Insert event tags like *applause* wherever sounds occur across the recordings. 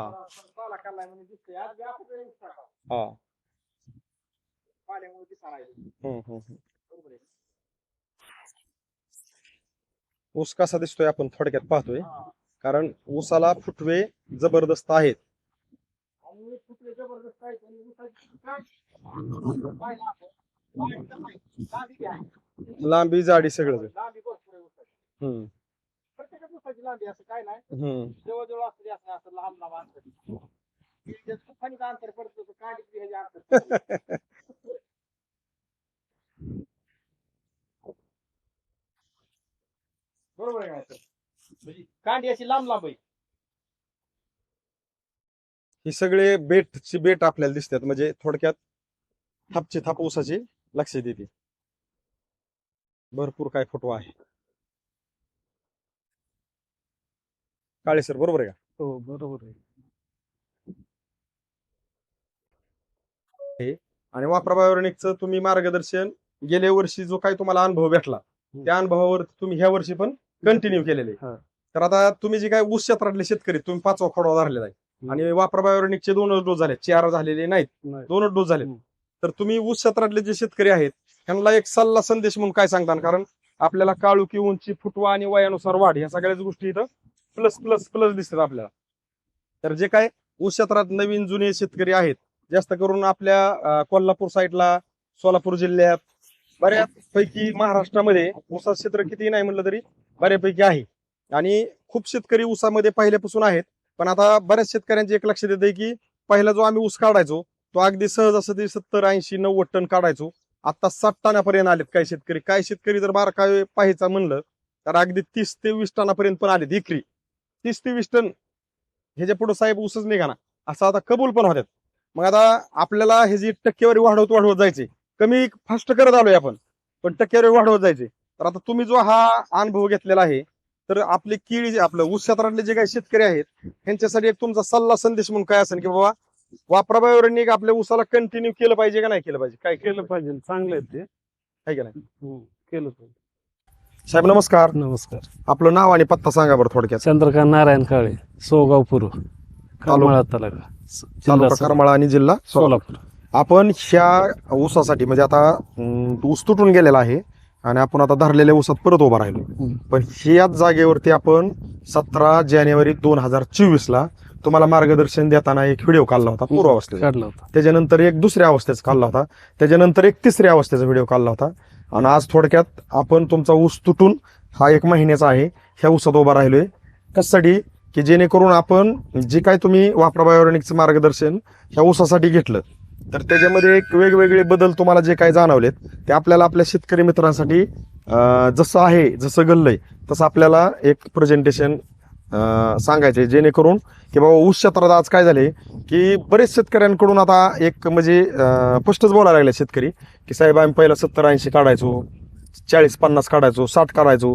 हा पाला काढलाय म्हणून दिसतंय आज बी आपण वेळेस टाका. हा पाण्यामुळे दिसायला लागले. हम्म, हम्म, हम्म. बरोबर आहे. ऊस कसा दिसतोय आपण थोडक्यात पाहतोय हा. कारण ऊसाला फुटवे जबरदस्त आहेत आणि कुठले जबरदस्त आहे आणि ऊसाची काय? पाहिलं आपण. पाहिलं तर नाही. लांबी जाडी सगळं लांबी भरपूर आहे ऊसाची. हम्म, प्रत्येक ऊसाची लांबी असं काय नाही. हम्म. जवळजवळ असते असं असं लांब लांब अंतर. हे तुफानीचं अंतर पडतं तर काडीत बी ह्याचे अंतर बरोबर आहे काय म्हणजे कांडी अशी लांब लांब आहे. ही सगळे बेटची बेट आपल्याला दिसतात म्हणजे थोडक्यात थापची थाप ऊसाची लक्षात येते. भरपूर काय फोटो आहे. काळे सर बरोबर आहे का? हो बरोबर आहे. आणि वापरा बायोनिकचं तुम्ही मार्गदर्शन. गेल्या वर्षी जो काही तुम्हाला अनुभव भेटला त्या अनुभवावर तुम्ही ह्या वर्षी पण कंटिन्यू केलेले. हा. तर आता तुम्ही जे काय ऊस क्षेत्रातले शेतकरी तुम्ही पाचवा खोडवा धरलेला आहे. हम्म. आणि वापरा बायोनिकचे दोनच डोस झाले चार झालेले नाहीत. नाही. दोनच डोस झाले हम्म. तर तुम्ही ऊस क्षेत्रातले जे शेतकरी आहेत त्यांना एक सल्ला संदेश म्हणून काय सांगता कारण आपल्याला काळुकी उंची फुटवा आणि वयानुसार वाढ ह्या सगळ्याच गोष्टी इथं प्लस प्लस प्लस दिसतात आपल्याला. तर जे काय ऊस क्षेत्रात नवीन जुने शेतकरी आहेत जास्त करून आपल्या कोल्हापूर साईडला सोलापूर जिल्ह्यात बऱ्यापैकी महाराष्ट्रामध्ये ऊसा क्षेत्र किती नाही म्हणलं तरी बऱ्यापैकी आहे. आणि खूप शेतकरी ऊसामध्ये पहिल्यापासून आहेत पण आता बऱ्याच शेतकऱ्यांचे एक लक्षात येते की पहिला जो आम्ही ऊस काढायचो तो अगदी सहज असं ते सत्तर ऐंशी नव्वद टन काढायचो. आता साठ टनापर्यंत आलेत काही शेतकरी. काही शेतकरी जर बारकावे पाहायचा म्हणलं तर अगदी तीस ते वीस टनापर्यंत पण आलेत इकरी तीस ते वीस टन ह्याच्या पुढे साहेब ऊसच निघाना असं आता कबूल पण होत्यात. मग आता आपल्याला हे जी टक्केवारी वाढवत वाढवत जायचे कमी फास्ट करत आलोय आपण पण टक्केवारी वाढवत जायचे तर आता तुम्ही जो हा अनुभव घेतलेला आहे तर आपले केळी जे आपलं ऊस क्षेत्रातले जे काही शेतकरी आहेत त्यांच्यासाठी एक तुमचा सल्ला संदेश म्हणून काय असेल की बाबा वापराबाहेर एक आपल्या ऊसाला कंटिन्यू केलं पाहिजे का नाही केलं पाहिजे? काय केलं केलं पाहिजे? चांगलं आहे ते. आहे का नाही? हो, केलं पाहिजे. साहेब नमस्कार. नमस्कार. आपलं नाव आणि पत्ता सांगा बरं थोडक्यात. चंद्रकांत नारायण काळे सोगाव पूर्व करमाळा तालुका. स- जिल्हा तालुका सोलापूर. करमाळा आणि जिल्हा सोलापूर. सोलापूर. आपण ह्या ऊसासाठी म्हणजे आता अं, ऊस तुटून गेलेला आहे आणि आपण आता धरलेल्या ऊसात परत उभा राहिलो. हम्म. पण ह्याच जागेवरती आपण सतरा जानेवारी दोन हजार चोवीस ला तुम्हाला मार्गदर्शन देताना एक व्हिडिओ काढला होता पूर्वावस्थेचा. काढला होता. त्याच्यानंतर एक दुसऱ्या अवस्थेचा काढला होता. त्याच्यानंतर एक तिसऱ्या अवस्थेचा व्हिडिओ काढला होता. आणि आज थोडक्यात आपण तुमचा ऊस तुटून हा एक महिन्याचा आहे. ह्या ऊसात उभा राहिलोय. कशासाठी? की जेणेकरून आपण जे काय तुम्ही वापरा बायोरॉनिकचं मार्गदर्शन ह्या ऊसासाठी घेतलं. तर त्याच्यामध्ये एक वेगवेगळे बदल तुम्हाला जे काय जाणवलेत ते आपल्याला आपल्या शेतकरी मित्रांसाठी जसं आहे जसं घडलंय तसं आपल्याला एक प्रेझेंटेशन सांगायचंय जेणेकरून की बाबा ऊस क्षेत्रात आज काय झाले की बरेच शेतकऱ्यांकडून आता एक म्हणजे अं, स्पष्टच बोलायला लागले शेतकरी की साहेब आम्ही पहिला सत्तर ऐंशी काढायचो चाळीस पन्नास काढायचो साठ काढायचो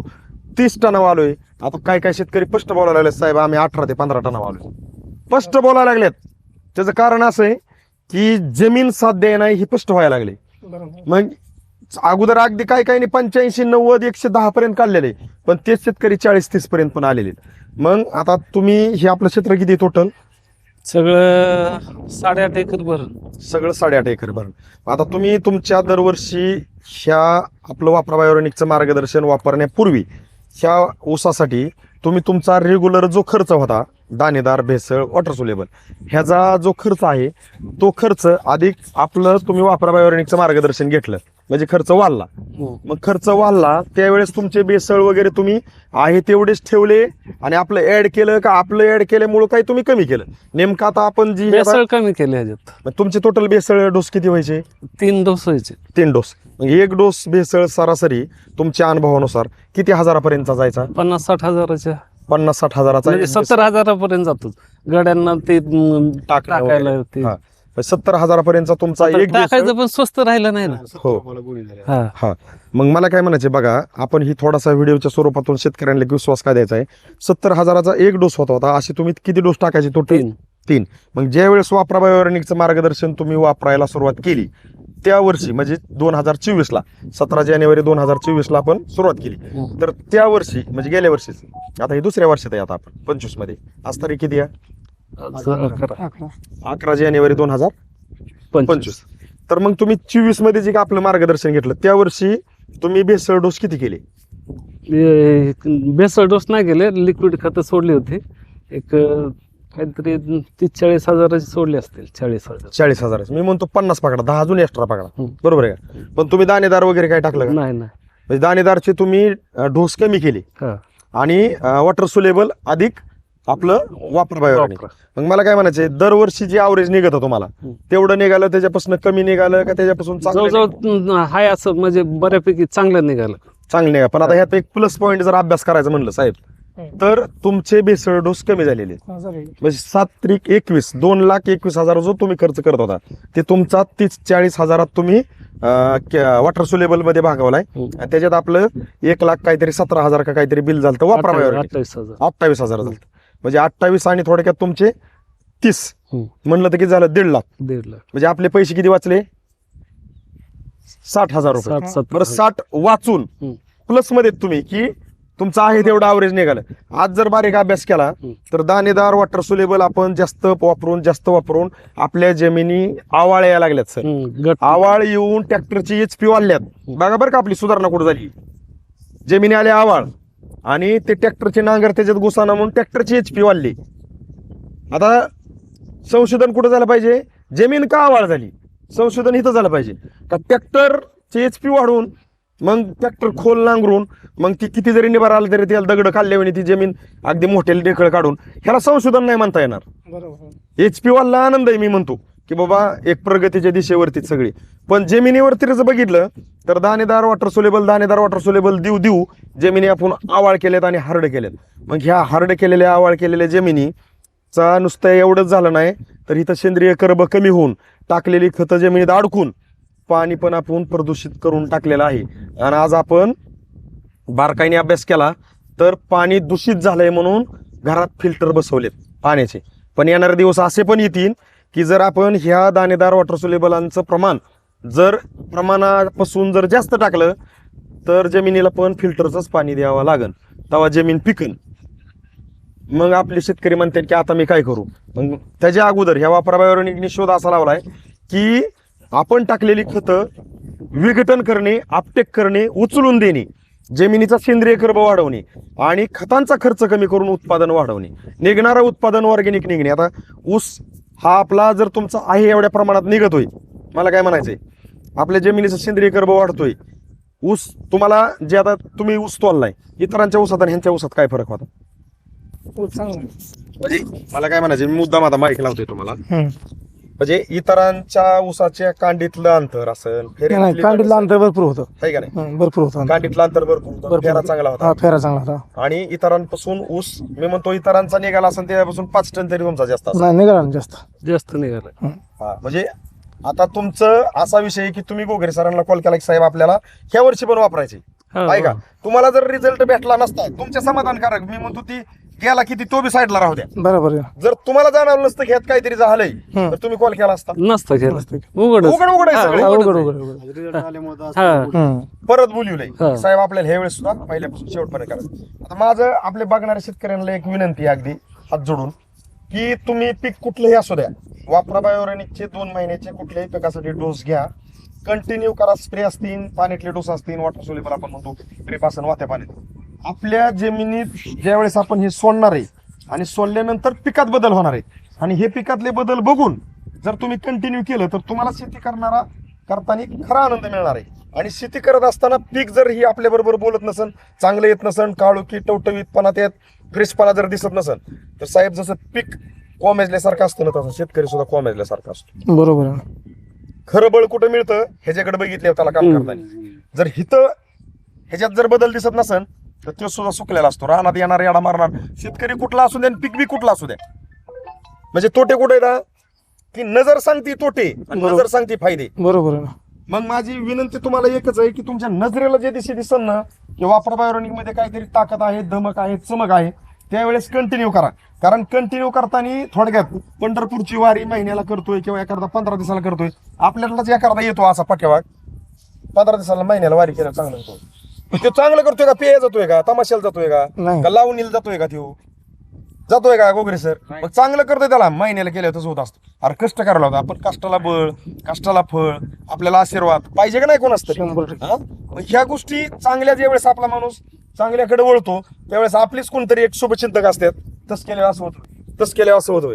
तीस टनावर आलोय आता काय काय शेतकरी स्पष्ट बोलायला लागले साहेब आम्ही अठरा ते पंधरा टनावर आलोय स्पष्ट बोलायला लागलेत. त्याचं कारण असं आहे की जमीन साध्य नाही ही स्पष्ट व्हायला लागली. मग अगोदर अगदी काय काय नाही पंच्याऐंशी नव्वद एकशे दहा पर्यंत काढलेले पण तेच शेतकरी चाळीस तीस पर्यंत पण आलेले. मग आता तुम्ही हे आपलं क्षेत्र किती टोटल सगळं साडेआठ एकर भर. सगळं साडेआठ एकर भरण आता तुम्ही तुमच्या दरवर्षी ह्या आपलं वापरा बायोनिकचं मार्गदर्शन वापरण्यापूर्वी ह्या ऊसासाठी तुम्ही तुमचा रेग्युलर जो खर्च होता दाणेदार भेसळ वॉटर सोलेबल ह्याचा जो खर्च आहे तो खर्च अधिक आपलं तुम्ही वापरा बायोनिकचं मार्गदर्शन घेतलं. म्हणजे खर्च वाढला. हो. मग खर्च वाढला त्यावेळेस तुमचे बेसळ वगैरे तुम्ही आहे तेवढेच ठेवले आणि आपलं ऍड केलं का आपलं ऍड केल्यामुळं काही तुम्ही कमी केलं? नेमकं आता आपण जी बेसळ कमी केले ह्याच्यात. तुमचे टोटल बेसळ डोस किती व्हायचे? तीन डोस व्हायचे. तीन डोस एक डोस बेसळ सरासरी तुमच्या अनुभवानुसार किती हजारापर्यंतचा जायचा? पन्नास साठ हजाराच्या. पन्नास साठ हजाराचा म्हणजे सत्तर हजारापर्यंत जातो. गाड्यांना ते टाकायला. सत्तर हजारापर्यंतचा तुमचा एक टाकायचं पण स्वस्त राहिलं नाही ना. हो. हा. मग मला काय म्हणायचे बघा आपण ही थोडासा व्हिडिओच्या स्वरूपातून शेतकऱ्यांना विश्वास काय द्यायचा आहे? सत्तर हजाराचा एक डोस होता होता. असे तुम्ही किती डोस टाकायचे टोटल तीन. मग ज्या वेळेस वापरा मार्गदर्शन तुम्ही वापरायला सुरुवात केली त्या वर्षी म्हणजे दोन हजार चोवीस ला सतरा जानेवारी दोन हजार चोवीस ला आपण सुरुवात केली. हम्म. तर त्या वर्षी म्हणजे गेल्या वर्षीच आता हे दुसऱ्या वर्षात आहे आता आपण पंचवीसमध्ये आज तारीख किती आहे? अकरा जानेवारी दोन हजार पंचवीस. पंचवीस. तर मग तुम्ही चोवीसमध्ये जे का आपलं मार्गदर्शन घेतलं त्या वर्षी तुम्ही बेसळ डोस किती केले? बेसळ डोस नाही गेले लिक्विड खतं सोडली होती. एक काहीतरी तीस चाळीस हजाराची सोडली असतील चाळीस हजार. चाळीस हजाराचे. मी म्हणतो पन्नास पकडा दहा अजून एक्स्ट्रा पकडा. बरोबर आहे का? पण तुम्ही दाणेदार वगैरे काय टाकलं का? नाही नाही. म्हणजे दाणेदारचे तुम्ही डोस कमी केले. हा. आणि वॉटर सुलेबल अधिक आपलं वापर. मग मला काय म्हणायचंय दरवर्षी जे ॲव्हरेज निघत तुम्हाला. तेवढं निघालं त्याच्यापासून कमी निघालं का त्याच्यापासून? जवळजवळ हाय असं म्हणजे बऱ्यापैकी चांगलं निघालं चांगलं निघालं पण आता ह्यात एक प्लस पॉईंट जर अभ्यास करायचा म्हणलं साहेब. तर तुमचे बेसळ डोस कमी झालेले. हा. म्हणजे सात त्रिक एकवीस दोन लाख एकवीस हजार जो तुम्ही खर्च करत होता ते तुमचा तीस चाळीस हजारात तुम्ही वॉटर सुलेबलमध्ये भागवलाय त्याच्यात आपलं एक लाख काहीतरी सतरा हजार का काहीतरी बिल झालं तर वापरा अठ्ठावीस बायोनिक. अठ्ठावीस हजार अठ्ठावीस हजार झालं म्हणजे अठ्ठावीस आणि थोडक्यात तुमचे तीस. हम्म. म्हणलं तर किती झालं? दीड लाख. दीड लाख. म्हणजे आपले पैसे किती वाचले? साठ हजार रुपये. बरं साठ वाचून. प्लसमध्ये तुम्ही की तुमचं आहे तेवढं अवरेज निघालं. आज जर बारीक अभ्यास केला हम्म. तर दाणेदार वॉटर सुलेबल आपण जास्त वापरून जास्त वापरून आपल्या जमिनी आवाळ यायला लागल्यात सर. आवाळ येऊन ट्रॅक्टरची एच पी वाढल्यात. बघा बरं का आपली सुधारणा कुठं झाली? जमिनी आले आवाळ. आणि ते ट्रॅक्टरचे नांगर त्याच्यात घुसाना म्हणून ट्रॅक्टरची एच पी वाढली. आता संशोधन कुठं झालं पाहिजे? जमीन का आवाळ झाली? संशोधन इथं झालं पाहिजे. का ट्रॅक्टरचे एच पी वाढून मग ट्रॅक्टर खोल नांगरून मग ती किती जरी निभार आलं तरी त्याला दगड खाल्ल्याने ती जमीन अगदी मोठ्याला ढेकळ काढून ह्याला संशोधन नाही म्हणता येणार. बरोबर. एच पी वाला आनंद आहे मी म्हणतो. की बाबा एक प्रगतीच्या दिशेवरतीच सगळी. पण जमिनीवरती जर बघितलं तर दाणेदार वॉटर सोलेबल दाणेदार वॉटर सोलेबल देऊ देऊ जमिनी आपण आवाळ केल्यात आणि हार्ड केल्यात. मग ह्या हार्ड केलेल्या आवाळ केलेल्या जमिनीचा नुसतं एवढंच झालं नाही तर इथं सेंद्रिय कर्ब कमी होऊन टाकलेली खतं जमिनीत अडकून पाणी पण आपण प्रदूषित करून टाकलेलं आहे. आणि आज आपण बारकाईने अभ्यास केला तर पाणी दूषित झालंय म्हणून घरात फिल्टर बसवलेत पाण्याचे. पण येणारे दिवस असे पण येतील की जर आपण ह्या दाणेदार वॉटर सोलेबलांचं प्रमाण जर प्रमाणापासून जर जास्त टाकलं तर जमिनीला पण फिल्टरचंच पाणी द्यावं लागन. तेव्हा जमीन पिकन. मग आपले शेतकरी म्हणतात की आता मी काय करू? मग त्याच्या अगोदर ह्या वापराबाहेर शोध असा लावलाय की आपण टाकलेली खतं विघटन करणे आपटेक करणे उचलून देणे जमिनीचा सेंद्रिय कर्ब वाढवणे आणि खतांचा खर्च कमी करून उत्पादन वाढवणे. निघणारं उत्पादन ऑर्गेनिक निघणे. आता ऊस हा आपला जर तुमचा आहे एवढ्या प्रमाणात निघतोय मला काय म्हणायचंय? आपल्या जमिनीचा सेंद्रिय कर्ब वाढतोय. ऊस तुम्हाला जे आता तुम्ही ऊस तोललाय इतरांच्या ऊसात आणि ह्यांच्या ऊसात काय फरक होता? चांगलं. म्हणजे मला काय म्हणायचं मी मुद्दा माझा माहिती लावतोय तुम्हाला. म्हणजे इतरांच्या ऊसाच्या कांडीतलं अंतर असेल नाही कांडीतलं अंतर भरपूर होतं. आहे का नाही? भरपूर होतं अंतर. कांडीतलं अंतर भरपूर होतं. भरपूर फेरा होतं. चांगला हा होता फेरा चांगला होता. आणि इतरांपासून ऊस मी म्हणतो इतरांचा निघाला असेल त्यापासून पाच टन तरी तुमचा जास्त असेल. नाही निघाला ना जास्त. जास्त निघालं. हा, म्हणजे आता तुमचं असा विषय आहे की तुम्ही गोगरे सरांना कॉल केला की साहेब आपल्याला ह्या वर्षी पण वापरायचे. हा, आहे का. तुम्हाला जर रिझल्ट भेटला नसता तुमच्या समाधानकारक. मी म्हणतो ती गेला किती तो बी साईडला राहू द्या. बरोबर आहे. जर तुम्हाला जाणवलं नसतं की ह्यात काहीतरी झालंय हम्म. तर तुम्ही कॉल केला असता. नसतं केलं. उघड उघड उघड आहे सगळं. हा, उघडच उघड. उघड. उघड. हा. हम्म. परत बोलवलंय हा. साहेब आपल्याला ह्या वेळेस सुद्धा पहिल्यापासून शेवटपर्यंत करायचं आता माझं आपले बघणाऱ्या शेतकऱ्यांना एक विनंती आहे अगदी हात जोडून की तुम्ही पीक कुठलंही असू द्या. वापरा बायोरेनिकचे दोन महिन्याचे कुठल्याही पिकासाठी डोस घ्या. कंटिन्यू करा. स्प्रे असतील पाण्यातले डोस असतील वॉटर सोलेबल आपण म्हणतो असेल वात्या पाण्यात. आपल्या जमिनीत ज्यावेळेस आपण हे सोडणार आहे आणि सोडल्यानंतर पिकात बदल होणार आहे आणि हे पिकातले बदल बघून जर तुम्ही कंटिन्यू केलं तर तुम्हाला शेती करणारा करताना खरा आनंद मिळणार आहे. आणि शेती करत असताना पीक जर ही आपल्या बरोबर बोलत नसन चांगलं येत नसन काळुकी टवटवीतपणा त्यात फ्रेशपणा जर दिसत नसन तर साहेब जसं पीक कोमेजल्यासारखं असतं ना तसं शेतकरी सुद्धा कोमेजल्यासारखं असतो. बरोबर खरं बळ कुठं मिळतं? ह्याच्याकडे बघितले त्याला काम करताना जर हिथं ह्याच्यात जर बदल दिसत नसन तर तो सुद्धा सुकलेला असतो. रानात येणार याडा मारणार. शेतकरी कुठला असू द्या आणि पीक बी कुठला असू द्या म्हणजे तोटे कुठे येतात की नजर सांगते तोटे आणि बरोबर. नजर सांगते फायदे. बरोबर आहे ना. मग माझी विनंती तुम्हाला एकच आहे की तुमच्या नजरेला जे दिसे दिसन ना की वापर बायोरनिकमध्ये काहीतरी ताकद आहे धमक आहे चमक आहे त्यावेळेस कंटिन्यू करा. कारण कंटिन्यू करताना थोडक्यात पंढरपूरची वारी महिन्याला करतोय किंवा एखादा पंधरा दिवसाला करतोय. आपल्यालाच एखादा येतो असा पाठ्यावाग पंधरा दिवसाला महिन्याला वारी केलं चांगलं पण तो चांगलं करतोय का? पेय जातोय का? तमाशाला जातोय का? नाही. का लावणीला जातोय का तो जातोय का गोगरे सर? मग चांगलं करतोय त्याला. महिन्याला केलं तसं होत असतं. अरे कष्ट करायला होतं आपण कष्टाला बळ कष्टाला फळ आपल्याला आशीर्वाद. पाहिजे का नाही कोण असतं शंभर टक्के. हा? मग ह्या गोष्टी चांगल्या ज्यावेळेस आपला माणूस चांगल्याकडे वळतो. त्यावेळेस आपलीच कोणतरी एक शुभचिंतक असतात. तस केले असं होतं. तस केले असं होतं.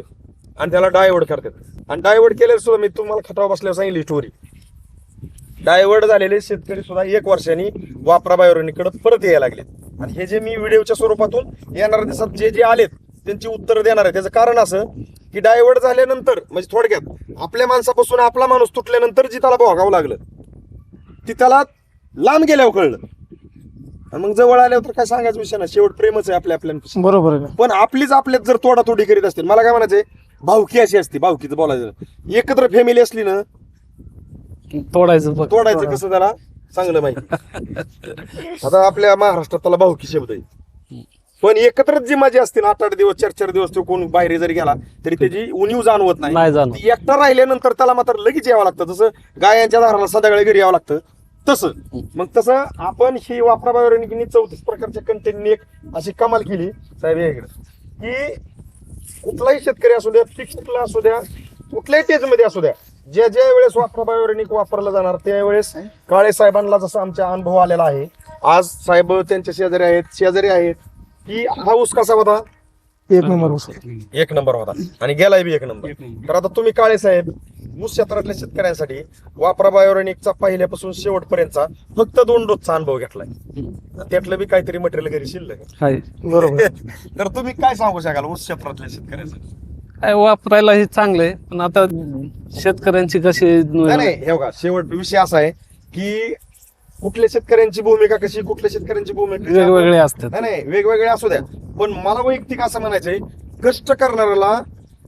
आणि त्याला डायवर्ड करतात. आणि डायवर्ड केल्यावर सुद्धा मी तुम्हाला खटाव बसल्यावर सांगितली स्टोरी डायवर्ड झालेले शेतकरी सुद्धा एक वर्षांनी वापरा बायोरनीकडे परत यायला लागले. आणि हे जे मी व्हिडिओच्या स्वरूपातून येणाऱ्या दिवसात जे जे आलेत त्यांची उत्तर देणार आहे. त्याचं कारण असं की डायवर्ड झाल्यानंतर म्हणजे थोडक्यात आपल्या माणसापासून आपला माणूस तुटल्यानंतर जी त्याला भोगावं लागलं ती त्याला लांब गेल्यावर कळलं. आणि मग जवळ आल्यावर तर काय सांगायचं विषय ना शेवट प्रेमच आहे आपल्या आपल्या बरोबर आहे पण आपलीच आपल्यात जर तोडातोडी करीत असतील मला काय म्हणायचंय? भावकी अशी असते भावकीचं बोलायचं. एकत्र फॅमिली असली ना तोडायचं. तोडायचं कसं त्याला? चांगलं माहिती. *laughs* आता आपल्या महाराष्ट्रात त्याला भावकी शब्द आहे. पण एकत्रच जी मजा असते ना आठ आठ दिवस चार चार दिवस तो कोण बाहेर जरी गेला तरी त्याची उणीव जाणवत नाही. नाही जाणवत. ती एकटा राहिल्यानंतर त्याला मात्र लगेच यावं लागतं. जसं गायांच्या दाराला संध्याकाळी घरी यावं लागतं तसं. मग तसं आपण ही वापराबावर चौतीस प्रकारच्या कंटेंटनी एक अशी कमाल केली साहेब या इकडे. की कुठलाही शेतकरी असू द्या पीक कुठला असू द्या कुठल्याही टेजमध्ये असू द्या ज्या ज्या वेळेस वापराबायोनिक वापरलं जाणार त्यावेळेस काळे साहेबांना जसा आमचा अनुभव आलेला आहे आज साहेब त्यांच्या शेजारी आहेत शेजारी आहेत की हा ऊस कसा होता? एक नंबर ऊस. एक नंबर होता. आणि गेलाय बी एक नंबर. तर आता तुम्ही काळे साहेब ऊस क्षेत्रातल्या शेतकऱ्यांसाठी वापरा बायोरेनिकचा पहिल्यापासून शेवटपर्यंतचा फक्त दोन डोसचा अनुभव घेतलाय. त्यातलं बी काहीतरी मटेरियल घरी शिल्लक आहे बरोबर तर तुम्ही काय सांगू शकाल ऊस क्षेत्रातल्या शेतकऱ्यांसाठी? काय वापरायला हे चांगलं आहे पण आता शेतकऱ्यांची कशी नाही नाही हे बघा शेवट विषय असा आहे की कुठल्या शेतकऱ्यांची भूमिका कशी कुठल्या शेतकऱ्यांची भूमिका कशी आपण- वेगवेगळे असतात. नाही नाही वेगवेगळे असू द्या पण मला वैयक्तिक असं म्हणायचंय कष्ट करणाऱ्याला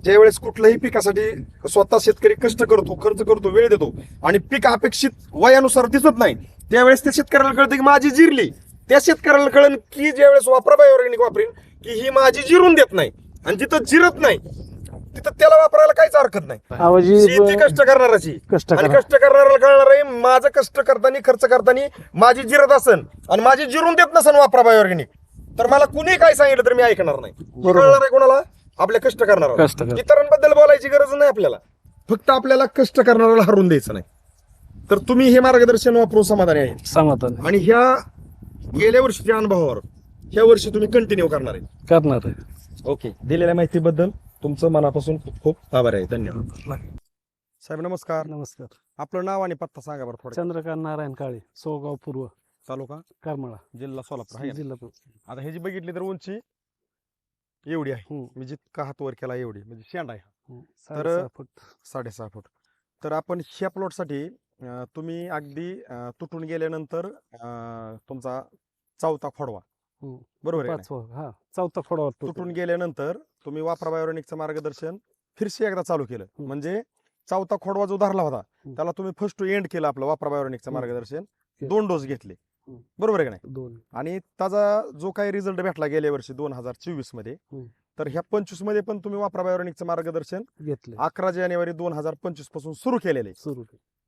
ज्यावेळेस कुठल्याही पिकासाठी स्वतः शेतकरी कष्ट करतो खर्च करतो वेळ देतो आणि पीक अपेक्षित वयानुसार दिसत नाही त्यावेळेस त्या शेतकऱ्याला कळतं की माझी जिरली. त्या शेतकऱ्याला कळन की ज्यावेळेस वापरा बायोरेनिक वापरीन की ही माझी जिरून देत नाही आणि जिथं जिरत नाही. तिथं त्याला वापरायला काहीच हरकत नाही. आवाजी शेती कष्ट करणाराची कष्ट आणि करा. कष्ट करणाऱ्याला कळणार आहे माझं कष्ट करताना खर्च करताना माझी जिरत असन आणि माझी जिरून देत नसन वापरा बायोर्गॅनिक तर मला कुणी काय सांगितलं तर मी ऐकणार नाही. कळणार आहे कोणाला? आपल्या कष्ट करणार कष्ट कर इतरांबद्दल बोलायची गरज नाही आपल्याला. फक्त आपल्याला कष्ट करणाऱ्याला हरून द्यायचं नाही. तर तुम्ही हे मार्गदर्शन वापरून समाधानी आहे. समाधान. आणि ह्या गेल्या वर्षीच्या अनुभवावर ह्या वर्षी तुम्ही कंटिन्यू करणार आहे. करणार आहे. ओके दिलेल्या माहितीबद्दल तुमचं मनापासून खूप खूप आभार आहे. धन्यवाद. साहेब नमस्कार. नमस्कार. आपलं नाव आणि पत्ता सांगा बरं थोडं चंद्रकांत नारायण काळे सोगाव पूर्व तालुका? करमाळा. जिल्हा सोलापूर आहे का? जिल्हा. आता हे जी बघितली तर उंची एवढी आहे. हम्म, मी जितका हात वर केला एवढी म्हणजे शेंडा आहे हा. हम्म. साडेसहा फूट. साडेसहा फूट. तर आपण ह्या प्लॉटसाठी तुम्ही अगदी अं, तुटून गेल्यानंतर अं, तुमचा चौथा खोडवा. हम्म. बरोबर आहे का नाही? पाचवा हा चौथा फोडा तुटून गेल्यानंतर तुम्ही वापरा बायोनिकचं मार्गदर्शन फिरशी एकदा चालू केलं हम्म. म्हणजे चौथा खोडवा जो धरला होता हम्म. त्याला तुम्ही फर्स्ट टू एंड केलं आपलं वापरा बायोनिकचं हम्म. मार्गदर्शन. दोन डोस घेतले हम्म. बरोबर आहे का नाही दोन आणि त्याचा जो काही रिझल्ट भेटला गेल्या वर्षी दोन हजार चोवीसमध्ये हम्म. तर ह्या पंचवीसमध्ये पण तुम्ही वापरा बायोनिकचं मार्गदर्शन घेतले अकरा जानेवारी दोन हजार पंचवीसपासून सुरू केलेले. सुरू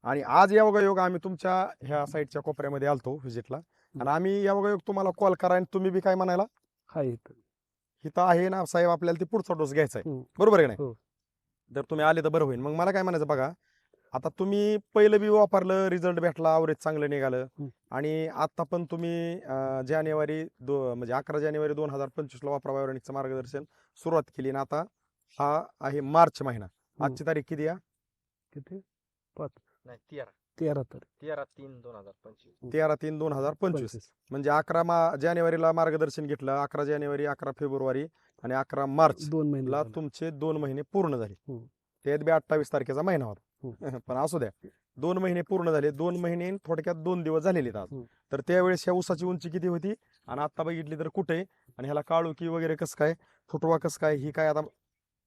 आणि आज या योग आम्ही तुमच्या ह्या साईडच्या कोपऱ्यामध्ये आलतो व्हिजिटला आणि आम्ही या योग तुम्हाला कॉल करा आणि तुम्ही बी काय म्हणायला? हाय इथं. इथं आहे ना साहेब आपल्याला ते पुढचा डोस घ्यायचा आहे. हम्म. बरोबर आहे का हो. नाही जर तुम्ही आले तर बरं होईल. मग मला काय म्हणायचं बघा आता तुम्ही पहिलं बी वापरलं रिझल्ट भेटला आवरेज चांगलं निघालं. हम्म. आणि आता पण तुम्ही अं, जानेवारी दो म्हणजे अकरा जानेवारी दोन हजार पंचवीसला वापरा बायोनिकचं मार्गदर्शन सुरुवात केली. आणि आता हा आहे मार्च महिना. आजची तारीख किती आहे? किती? नाही तेरा. तेरा तारीख तेरा तीन दोन हजार पंचवीस. तेरा तीन दोन हजार पंचवीस. म्हणजे अकरा मा जानेवारीला मार्गदर्शन घेतलं. अकरा जानेवारी अकरा फेब्रुवारी आणि अकरा मार्च दोन महिने ला झाले. तुमचे दोन महिने पूर्ण झाले. हम्म. त्यात बी अठ्ठावीस तारखेचा महिना होता. हम्म. *laughs* पण असू द्या. दोन महिने पूर्ण झाले. दोन महिने आणि थोडक्यात दोन दिवस झालेले आहेत आज. हम्म. तर त्यावेळेस ह्या ऊसाची उंची किती होती? आणि आता बघितली तर कुठे? आणि ह्याला काळुकी वगैरे कसं काय? फुटवा कसं काय? ही काय आता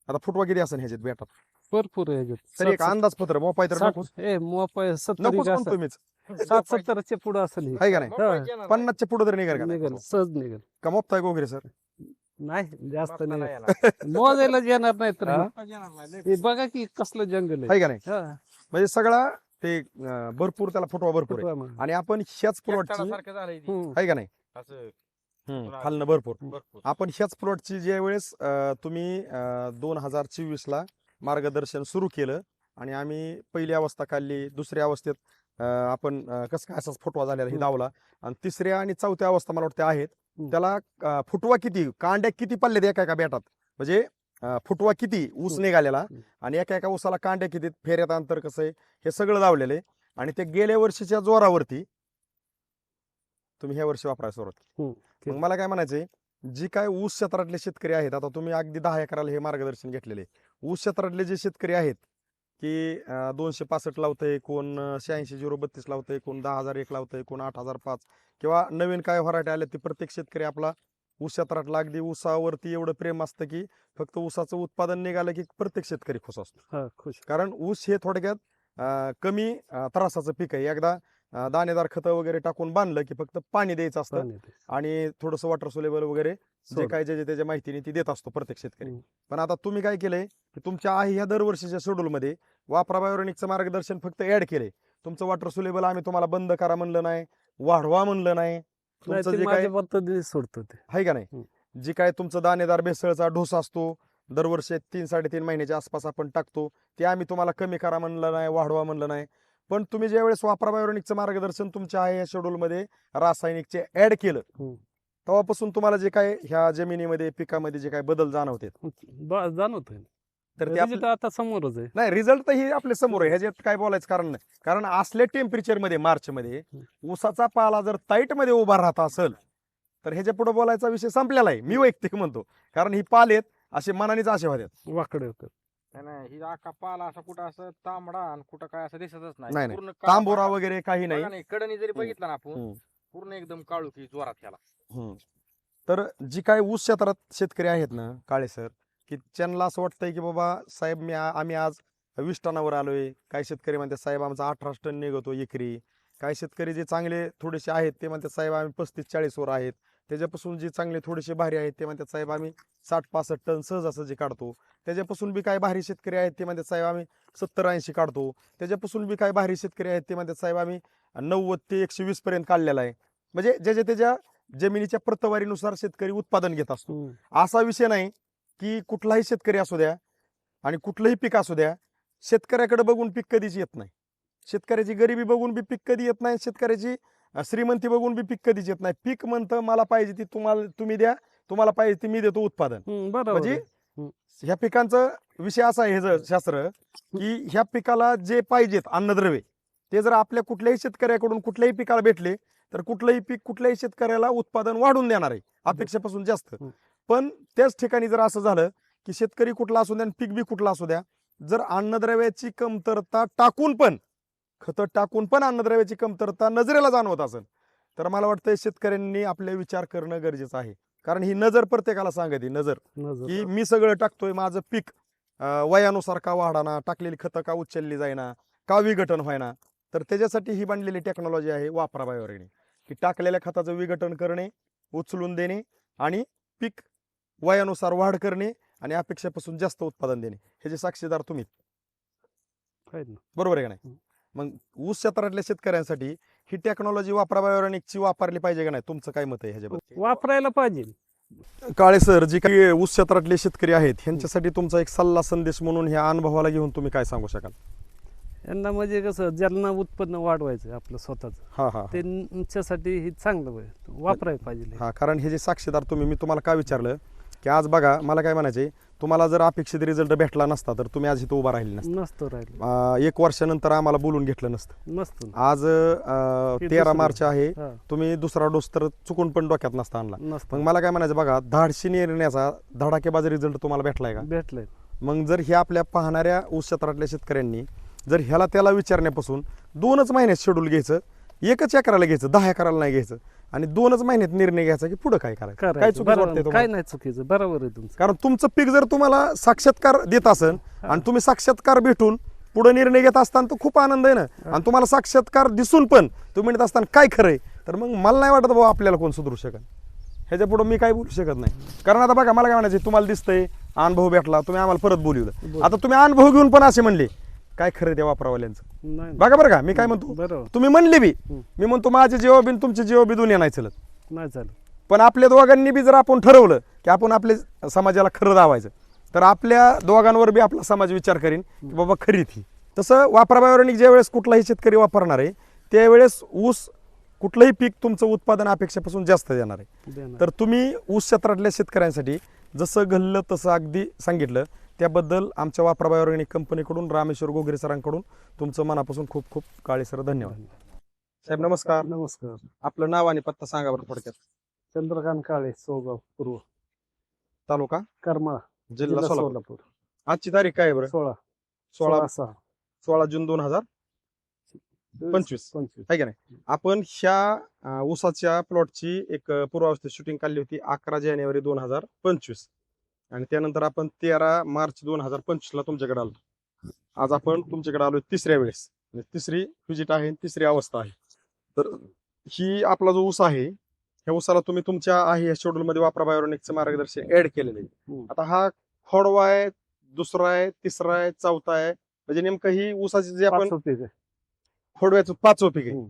आता फुटवा किती असेल ह्याच्यात बेटात भरपूर आहे. तरी एक सात- अंदाज पत्र मोपाय तर साठ- नकोच ए मोपाय सत्तर नकोच एक पण असं. तुम्हीच सात सत्तरच्या पुढे असेल हे. आहे का नाही. पन्नासच्या पुढे तरी निघाल का निघेल नाही? सहज निघेल का मोपताय वगैरे सर नाही जास्त नाही. मोजायला येणार नाही तर हा? हे बघा की कसलं जंगल आहे आहे का नाही हा, म्हणजे सगळा ते अं, भरपूर त्याला फुटवा भरपूर आहे. आणि आपण ह्याच प्लॉटची. हम्म. आहे का नाही हम्म, खालनं भरपूर भरपूर आपण ह्याच प्लॉटची ज्या वेळेस अं, तुम्ही दोन हजार चोवीस ला मार्गदर्शन सुरू केलं आणि आम्ही पहिली अवस्था काढली दुसऱ्या अवस्थेत आपण कसं काय असाच फुटवा झालेला हे. दावला आणि तिसऱ्या आणि चौथ्या अवस्था मला वाटते आहेत. त्याला फुटवा किती कांड्या किती पडल्यात एका एका बेटात म्हणजे फुटवा किती ऊस. निघालेला. आणि एका एका ऊसाला कांड्या किती फेऱ्यात अंतर कसं आहे हे सगळं लावलेलं आहे आणि ते गेल्या वर्षीच्या जोरावरती तुम्ही ह्या वर्षी वापरायला सुरुवात केलं. मला काय म्हणायचंय जी काय ऊस क्षेत्रातले शेतकरी आहेत आता तुम्ही अगदी दहा एकराला हे मार्गदर्शन घेतलेले ऊस क्षेत्रातले जे शेतकरी आहेत की दोनशे पासष्ट लावतंय कोण शहाऐंशी झिरो बत्तीस लावतंय कोण दहा हजार एक लावतंय कोण आठ हजार पाच किंवा नवीन काय व्हरायटी आल्या ते प्रत्येक शेतकरी आपला ऊस क्षेत्रातला अगदी ऊसावरती एवढं प्रेम असतं की फक्त ऊसाचं उत्पादन निघालं की प्रत्येक शेतकरी खुश असतो. खुश. कारण ऊस हे थोडक्यात कमी त्रासाचं पीक आहे. एकदा दाणेदार खतं वगैरे टाकून बांधलं की फक्त पाणी द्यायचं असतं. आणि थोडंसं वॉटर सोलेबल वगैरे जे. काय जे त्याच्या माहितीने ती देत असतो प्रत्येक शेतकरी. पण आता तुम्ही काय केलंय की तुमच्या आहे ह्या दरवर्षीच्या शेड्यूल मध्ये वापरा बायोरेनिकचं मार्गदर्शन फक्त ऍड केलंय तुमचं वॉटर सोलेबल आम्ही तुम्हाला बंद करा म्हणलं नाही वाढवा म्हणलं नाही तुमचं जे काय पद्धतीने सोडतो ते आहे का नाही. जी काय तुमचं दाणेदार भेसळचा ढोस असतो दरवर्षी तीन साडेतीन महिन्याच्या आसपास आपण टाकतो ते आम्ही तुम्हाला कमी करा म्हणलं नाही वाढवा म्हणलं नाही पण तुम्ही ज्या वेळेस वापरा बायोरेनिकचं मार्गदर्शन तुमच्या आहे या शेड्यूल मध्ये रासायनिकचे ऍड केलं हम्म. तेव्हापासून तुम्हाला जे काय ह्या जमिनीमध्ये पिकामध्ये जे काय बदल जाणवते जाणवतोय. तर ते आता समोरच आहे. नाही रिझल्ट तर हे आपल्यासमोर आहे. ह्याच्यात काय बोलायचं कारण नाही. कारण असल्या टेम्परेचरमध्ये मार्च मध्ये ऊसाचा पाला जर टाईटमध्ये उभा राहत असेल तर ह्याच्या पुढे बोलायचा विषय संपलेला आहे. मी वैयक्तिक म्हणतो. कारण ही पाल आहेत असे मनानेच असे होत्यात वाकडे होतात. नाही, नाही ही आका पाला असा कुठं असं तांबडा आणि कुठं काय असं दिसतच नाही. पूर्ण काळा तांबोरा वगैरे काही नाही. बघा नाही कडनी जरी. बघितलं ना आपण हम्म, पूर्ण एकदम काळू की जोरात त्याला हम्म. तर जी काय ऊस क्षेत्रात शेतकरी आहेत ना काळे सर की त्यांना असं वाटतंय की बाबा साहेब मी आ- आम्ही आज वीस टनावर आलोय. काही शेतकरी म्हणतात साहेब आमचा अठरा टन निघतो एकरी. काही शेतकरी जे चांगले थोडेसे आहेत ते म्हणतात साहेब आम्ही पस्तीस चाळीस वर आहेत. त्याच्यापासून जे चांगले थोडेसे भारी आहेत ते म्हणतात साहेब आम्ही साठ पासष्ट टन सहजासहजी काढतो. त्याच्यापासून बी काही भारी शेतकरी आहेत ते म्हणतात साहेब आम्ही सत्तर ऐंशी काढतो. त्याच्यापासून बी काही भारी शेतकरी आहेत ते म्हणतात साहेब आम्ही नव्वद ते एकशे वीस पर्यंत काढलेला आहे. म्हणजे ज्याच्या त्याच्या जमिनीच्या प्रतवारीनुसार शेतकरी उत्पादन घेत असतो. असा विषय नाही की कुठलाही शेतकरी असू द्या आणि कुठलंही पीक असू द्या शेतकऱ्याकडे बघून पीक कधीच येत नाही. शेतकऱ्याची गरिबी बघून बी पीक कधी येत नाही शेतकऱ्याची श्रीमंती बघून बी पीक कधीच येत नाही. पीक म्हणतं मला पाहिजे ती तुम्हाला तुम्ही द्या. तुम्हाला पाहिजे ती मी देतो उत्पादन. म्हणजे. ह्या पिकांचं विषय असा आहे हे शास्त्र की ह्या पिकाला जे पाहिजेत अन्नद्रव्ये ते जर आपल्या कुठल्याही शेतकऱ्याकडून कुठल्याही पिकाला भेटले तर कुठलंही पीक कुठल्याही शेतकऱ्याला उत्पादन वाढून देणार आहे अपेक्षेपासून जास्त. पण त्याच ठिकाणी जर असं झालं की शेतकरी कुठला असू द्या आणि पीक बी कुठला असू द्या जर अन्नद्रव्याची कमतरता टाकून पण खतं टाकून पण अन्नद्रव्याची कमतरता नजरेला जाणवत असेल तर मला वाटतं शेतकऱ्यांनी आपले विचार करणं गरजेचं आहे कारण ही नजर प्रत्येकाला सांगते नजर नजर. की मी सगळं टाकतोय माझं पीक वयानुसार का वाढाना टाकलेली खतं का उचलली जाईना का विघटन व्हायना तर त्याच्यासाठी ही बनलेली टेक्नॉलॉजी आहे वापरा बायोरेने की टाकलेल्या खताचं विघटन करणे उचलून देणे आणि पीक वयानुसार वाढ करणे आणि अपेक्षेपासून जास्त उत्पादन देणे ह्याचे साक्षीदार तुम्ही. बरोबर आहे का नाही. मग ऊस क्षेत्रातल्या शेतकऱ्यांसाठी ही टेक्नॉलॉजी वापरा बायोरेनिकची वापरली पाहिजे का नाही? तुमचं काय मत आहे ह्याच्याबद्दल? वापरायला पाहिजे. काळे सर जे काही ऊस क्षेत्रातले शेतकरी आहेत ह्यांच्यासाठी तुमचा एक सल्ला संदेश म्हणून ह्या अनुभवाला घेऊन तुम्ही काय सांगू शकाल? यांना म्हणजे कसं ज्यांना उत्पन्न वाढवायचं आपलं स्वतःच हा हा त्यांच्यासाठी हे चांगलं होय. वापरायला पाहिजे. हा कारण हे जे साक्षीदार तुम्ही मी तुम्हाला का विचारलं? की आज बघा मला काय म्हणायचे तुम्हाला जर अपेक्षित रिझल्ट भेटला नसता तर तुम्ही आज इथं उभा राहिले नसता. नसतो राहिलं अं, एक वर्षानंतर आम्हाला बोलून घेतलं नसतं. नसतो आज तेरा दुसरं. मार्च आहे हा, तुम्ही दुसरा डोस तर चुकून पण डोक्यात नसता आणला. नसतो. मग मला काय म्हणायचं बघा धाडशी निर्णयाचा धडाकेबाज रिझल्ट तुम्हाला भेटलाय का? भेटलंय. मग जर हे आपल्या पाहणाऱ्या ऊस क्षेत्रातल्या शेतकऱ्यांनी जर ह्याला त्याला विचारण्यापासून दोनच महिन्यात शेड्यूल घ्यायचं एकच एकराला घ्यायचं दहा एकराला नाही घ्यायचं. आणि दोनच महिन्यात निर्णय घ्यायचा की पुढे काय करायचं? काय करायचं चुकीचं वाटतंय बरोबर तुम्हाला? काय नाही चुकीचं. बरोबर आहे तुमचं. कारण तुमचं पीक जर तुम्हाला साक्षात्कार देत असेल. आणि तुम्ही साक्षात्कार भेटून पुढे निर्णय घेत असताना तर खूप आनंद आहे ना. आणि तुम्हाला साक्षात्कार दिसून पण तुम्ही म्हणत असताना काय खरंय तर मग मला नाही वाटत बाबा आपल्याला कोण सुधरू शकत. ह्याच्या पुढे मी काय बोलू शकत नाही. कारण आता बघा मला काय म्हणायचं तुम्हाला दिसतंय अनुभव भेटला तुम्ही आम्हाला परत बोलवलं. बोल. आता तुम्ही अनुभव घेऊन पण असे म्हणले काय खरं त्या वापरावाल्यांचं नाही. बघा बरं का मी काय म्हणतो? बरोबर तुम्ही म्हणले बी. मी म्हणतो माझे जीवा बिन तुमचे जीवा बी दुनिया नाही चलत. नाही चालेल पण आपल्या दोघांनी बी जर आपण ठरवलं की आपण आपल्या समाजाला खरं दावायचं तर आपल्या दोघांवर बी आपला समाज विचार करीन की बाबा खरी ती. तसं वापराबायोनिक ज्या वेळेस कुठलाही शेतकरी वापरणार आहे त्यावेळेस ऊस कुठलंही पीक तुमचं उत्पादन अपेक्षेपासून जास्त देणार आहे. देणार. तर तुम्ही ऊस क्षेत्रातल्या शेतकऱ्यांसाठी जसं घडलं तसं अगदी सांगितलं त्याबद्दल आमच्या वापरा ऑर्गॅनिक कंपनीकडून रामेश्वर गोगरे सरांकडून तुमचं मनापासून खूप खूप काळे सर धन्यवाद. साहेब नमस्कार. नमस्कार. आपलं नाव आणि पत्ता सांगा बरं थोडक्यात. चंद्रकांत काळे सोगाव पूर्व तालुका? करमाळा. जिल्हा जिल्हा सोलापूर. सोलापूर. आजची तारीख काय आहे बरं? सोळा. सोळा सोळा सहा. सोळा जून दोन हजार पंचवीस. पंचवीस. आहे का नाही? आपण ह्या अं, ऊसाच्या प्लॉटची एक अं, पूर्वावस्थेत शूटिंग काढली होती अकरा जानेवारी दोन हजार पंचवीस. आणि त्यानंतर आपण तेरा मार्च दोन हजार पंचवीस ला तुमच्याकडे आलो. आज आपण तुमच्याकडे आलो तिसऱ्या वेळेस. म्हणजे तिसरी विजिट आहे आणि तिसरी अवस्था आहे. तर ही आपला जो ऊस आहे ह्या ऊसाला तुम्ही तुमच्या आहे या शेड्यूल मध्ये वापरा बायोनिकचं मार्गदर्शन ऍड केलेलं आहे हम्म. आता हा खोडवा आहे दुसरा आहे तिसरा आहे चौथा आहे. म्हणजे नेमकं ही ऊसाची जे आपण. खोडव्याचं पाचवं पीक आहे. हम्म.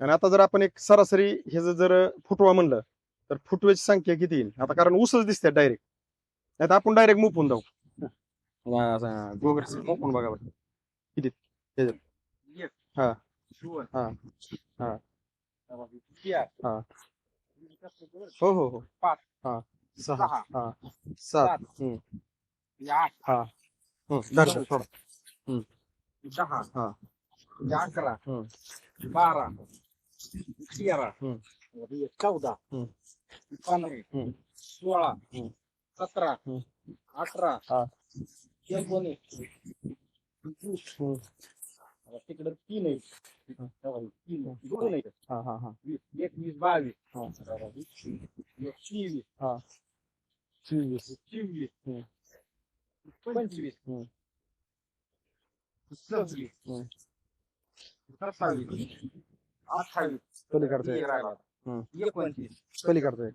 आणि आता जर आपण एक सरासरी हे जर- जर फुटवा म्हणलं तर फुटव्याची संख्या किती येईल? आता कारण ऊसच दिसते डायरेक्ट नाही तर आपण डायरेक्ट मुपून जाऊ गोगर मुपून बघा बरं किती हा. हा. हा. हा. हो हो हो पाच. हा सहा हा सात हम्म. दर्शन सोडा दहा हा. अकरा हम्म. बारा तेरा हम्म. चौदा हम्म. पंधरा हम्म. सोळा हम्म. सतरा. अठरा हा. एकोणीस तिकडे तीन आहे तेव्हा तीन दोन आहे हा हा हा. वीस एकवीस बावीस. तेवीस हा. चोवीस. चोवीस. पंचवीस. सव्वीस. सत्तावीस. अठ्ठावीस. एकोणतीस. पलीकडचं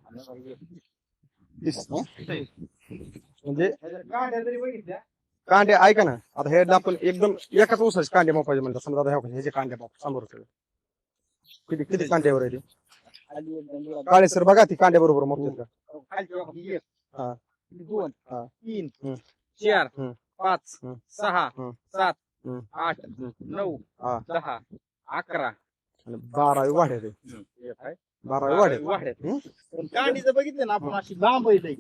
म्हणजे कांडे ऐका ना आता हे आपण एकदम एकाच ऊसाचे कांडे मोपायचे म्हणतात समजा आता हे ह्याचे कांडे मोप समोर. किती किती कांड्यावर आहे ते? काळे सर बघा ती कांड्या बरोबर मोपतात का हा. दोन हा. तीन हम्म. चार हम्म. पाच हम्म. सहा हम्म. सात हम्म. आठ नऊ हा. दहा अकरा आणि बारावी ते एक आहे. बारावी कांडी जर बघितली ना आपण अशी लांब आहे लई.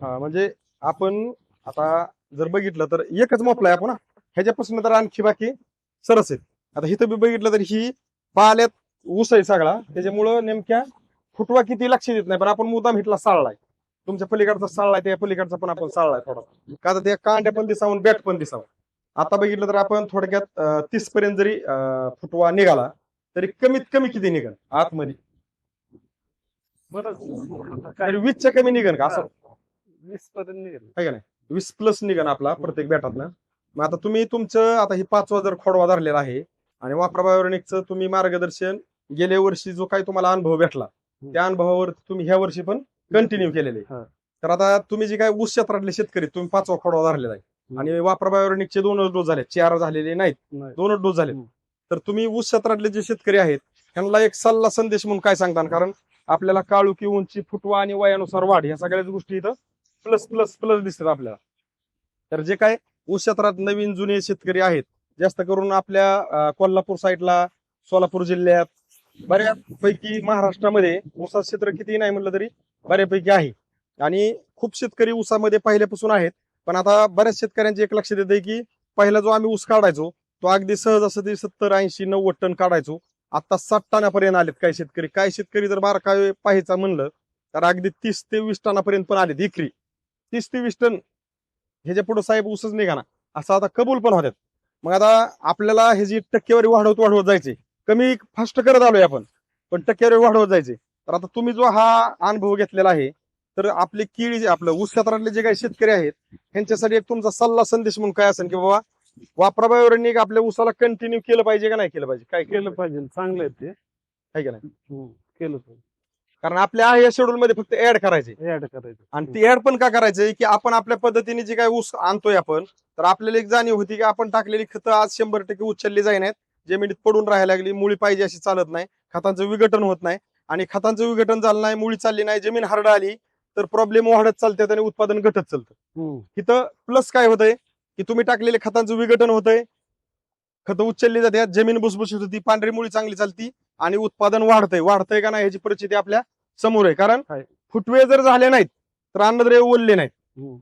हा म्हणजे आपण आता जर बघितलं तर एकच मोपलाय आपण हा. ह्याच्यापासून तर आणखी बाकी सरस आहेत. आता इथं बी बघितलं तर ही पाल्यात ऊस आहे सगळा. त्याच्यामुळं नेमक्या फुटवा किती लक्ष देत नाही पण आपण मुद्दाम हिटला साळलाय. तुमच्या पलीकडचा साळलाय त्या पलीकडचा पण आपण साळलाय थोडा. का तर त्या कांड्या पण दिसावून बॅट पण दिसावं. आता बघितलं तर आपण थोडक्यात तीस पर्यंत जरी फुटवा निघाला तरी कमीत कमी किती निघाल? आतमध्ये. तरी वीसच्या कमी निघन का? असं. वीस पर्यंत निघेल. आहे का नाही? वीस प्लस निघन आपला प्रत्येक बॅटातनं. मग आता तुम्ही तुमचं आता ही पाचवा जर खोडवा धरलेला आहे आणि वापरा बायोनिकचं तुम्ही मार्गदर्शन गेल्या वर्षी जो काही तुम्हाला अनुभव भेटला त्या अनुभवावर तुम्ही ह्या वर्षी पण कंटिन्यू केलेले. तर आता तुम्ही जे काय ऊस क्षेत्रातले शेतकरी तुम्ही पाचवा खोडवा धरलेला आहे. आणि वापरा बायोनिकचे दोनच डोस झाले चार झालेले नाहीत. नाही. दोनच डोस झाले. तर तुम्ही ऊस क्षेत्रातले जे शेतकरी आहेत त्यांना एक सल्ला संदेश म्हणून काय सांगता कारण आपल्याला काळुकी उंची फुटवा आणि वयानुसार वाढ ह्या सगळ्याच गोष्टी इथं प्लस प्लस प्लस दिसतात आपल्याला. तर जे काय ऊस क्षेत्रात नवीन जुने शेतकरी आहेत जास्त करून आपल्या कोल्हापूर साईडला सोलापूर जिल्ह्यात बऱ्यापैकी महाराष्ट्रामध्ये ऊसाचं क्षेत्र किती नाही म्हटलं तरी बऱ्यापैकी आहे. आणि खूप शेतकरी ऊसामध्ये पहिल्यापासून आहेत. पण आता बऱ्याच शेतकऱ्यांचे एक लक्षात येते की पहिला जो आम्ही ऊस काढायचो तो अगदी सहज असं ते सत्तर ऐंशी नव्वद टन काढायचो. आता साठ टनापर्यंत आलेत काही शेतकरी. काही शेतकरी जर बारकावे पाहायचा म्हणलं तर अगदी तीस ते वीस टनापर्यंत पण आलेत इकरी तीस ते वीस टन ह्याच्या पुढे साहेब ऊसच निघाना. असं आता कबूल पण होत्यात. मग आता आपल्याला ह्याची टक्केवारी वाढवत वाढवत जायचे कमी फास्ट करत आलोय आपण पण टक्केवारी वाढवत जायचे. तर आता तुम्ही जो हा अनुभव घेतलेला आहे तर आपले केळी जे आपलं ऊस क्षेत्रातले जे काही शेतकरी आहेत ह्यांच्यासाठी एक तुमचा सल्ला संदेश म्हणून काय असेल की बाबा वापराबायोनिक आपल्या ऊसाला कंटिन्यू केलं पाहिजे का नाही केलं पाहिजे? काय केलं पाहिजे चांगलं आहे ते. आहे का नाही? हम्म. केलं पाहिजे. कारण आपल्या आहे या शेड्यूल मध्ये फक्त ऍड करायचे. ऍड करायचं. आणि ती ऍड पण का करायचंय की आपण आपल्या पद्धतीने जे काही ऊस आणतोय आपण तर आपल्याला एक जाणीव होती की आपण टाकलेली खतं आज शंभर टक्के उचलली जाईन आहेत जमिनीत पडून राहायला लागली मुळी पाहिजे अशी चालत नाही. खतांचं विघटन होत नाही. आणि खतांचं विघटन झालं नाही मुळी चालली नाही जमीन हरड आली तर प्रॉब्लेम वाढत चालतात आणि उत्पादन घटत चालतं. हम्म. इथं प्लस काय होतंय? की तुम्ही टाकलेले खतांचं विघटन होतंय. खतं उचलली जातात जमीन भुसभुशीत होती पांढरी मुळी चांगली चालती आणि उत्पादन वाढतंय. वाढतंय का नाही ह्याची परिस्थिती आपल्यासमोर आहे. कारण. फुटवे जर झाले नाहीत तर अन्नद्रव्य ओलले नाहीत. हम्म.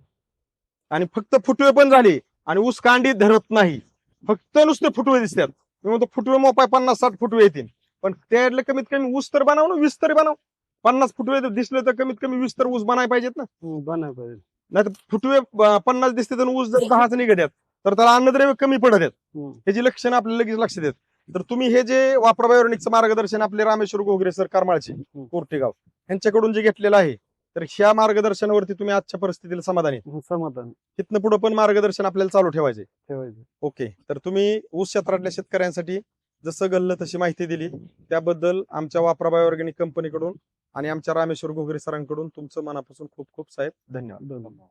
आणि फक्त फुटवे पण झाले आणि ऊस कांडी धरत नाही. फक्त नुसते फुटवे दिसतात. मी म्हणतो फुटवे मोपाय पन्नास साठ फुटवे येतील. पण त्यातले कमीत कमी ऊस तर बनव ना वीस तरी बनव. पन्नास फुटवे जर दिसले तर कमीत कमी वीस तर ऊस बनाय पाहिजेत ना. बनायला पाहिजे. नाही तर फुटवे अं, पन्नास दिसते तर ऊस जर दहाच निघत तर त्याला अन्नद्रव्य कमी पडत आहेत. ह्याची लक्षणं आपल्याला लगेच लक्षात येत. तर तुम्ही हे जे वापरा बायोनिकचं मार्गदर्शन आपले रामेश्वर गोगरे सर करमाळचे कोर्टेगाव यांच्याकडून जे घेतलेलं आहे तर ह्या मार्गदर्शनावरती तुम्ही आजच्या परिस्थितीला समाधानी आहे. समाधान. तिथनं पुढे पण मार्गदर्शन आपल्याला चालू ठेवायचे ठेवायचं ओके तर तुम्ही ऊस क्षेत्रातल्या शेतकऱ्यांसाठी जसं गल्लं तशी माहिती दिली त्याबद्दल आमच्या वापरा बायोऑर्गॅनिक कंपनीकडून आणि आमच्या रामेश्वर घोगरे सरांकडून तुमचं मनापासून खूप खूप साहेब धन्यवाद. धन्यवाद.